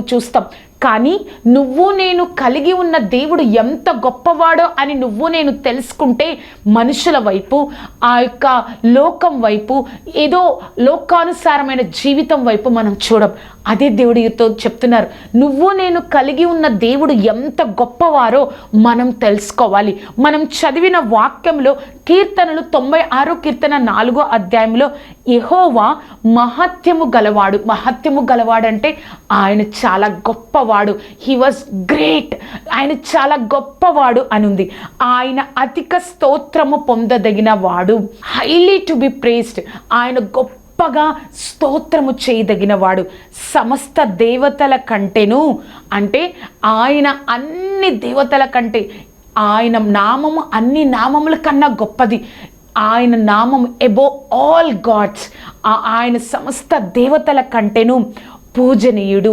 చూస్తాం. కానీ నువ్వు నేను కలిగి ఉన్న దేవుడు ఎంత గొప్పవాడో అని నువ్వు నేను తెలుసుకుంటే మనుషుల వైపు ఆ యొక్క లోకం వైపు ఏదో లోకానుసారమైన జీవితం వైపు మనం చూడం. అదే దేవుడితో చెప్తున్నారు. నువ్వు నేను కలిగి ఉన్న దేవుడు ఎంత గొప్పవారో మనం తెలుసుకోవాలి. మనం చదివిన వాక్యంలో కీర్తనలు తొంభై ఆరో కీర్తన నాలుగో అధ్యాయంలో ఎహోవా మహత్యము గలవాడు. మహత్యము గలవాడంటే ఆయన చాలా గొప్ప గొప్పవాడు. హీ వాజ్ గ్రేట్ ఆయన చాలా గొప్పవాడు అని ఉంది ఆయన అధిక స్తోత్రము పొందదగిన వాడు. హైలీ టు బి ప్రేస్డ్ ఆయన గొప్ప గొప్పగా స్తోత్రము చేయదగిన వాడు. సమస్త దేవతల కంటేను అంటే ఆయన అన్ని దేవతల కంటే ఆయన నామము అన్ని నామముల కన్నా గొప్పది. ఆయన నామం ఎబో ఆల్ గాడ్స్ ఆయన సమస్త దేవతల కంటేను పూజనీయుడు.